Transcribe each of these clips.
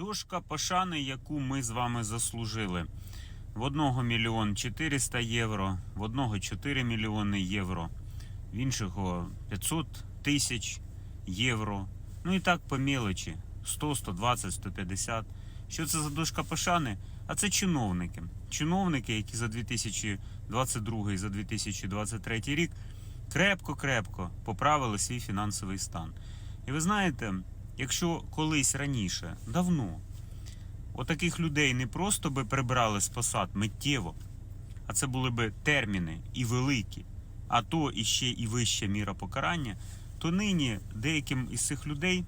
Дошка пошани, яку ми з вами заслужили. В одного мільйон 400 євро, в одного 4 мільйони євро, в іншого 500 тисяч євро. Ну і так по мелочі 100, 120, 150. Що це за дошка пошани? А це чиновники. Чиновники, які за 2022 і за 2023 рік крепко-крепко поправили свій фінансовий стан. І ви знаєте, якщо колись раніше, давно, отаких людей не просто би прибрали з посад миттєво, а це були би терміни і великі, а то і ще і вища міра покарання, то нині деяким із цих людей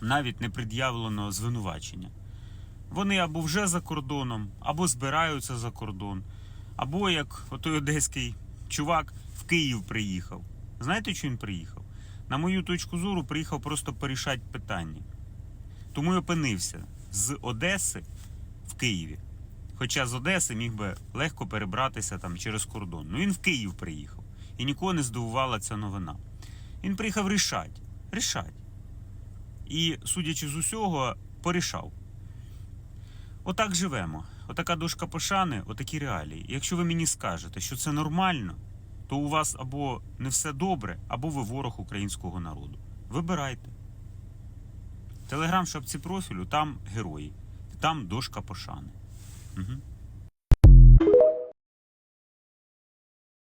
навіть не пред'явлено звинувачення. Вони або вже за кордоном, або збираються за кордон, або як отой одеський чувак в Київ приїхав. Знаєте, чому він приїхав? На мою точку зору, приїхав просто порішати питання. Тому й опинився з Одеси в Києві. Хоча з Одеси міг би легко перебратися там через кордон. Ну він в Київ приїхав. І нікого не здивувала ця новина. Він приїхав рішати. Рішать. І, судячи з усього, порішав. Отак живемо. Отака дошка пошани, отакі реалії. Якщо ви мені скажете, що це нормально, то у вас або не все добре, або ви ворог українського народу. Вибирайте. Телеграм шапці профілю, там герої, там дошка пошани. Угу.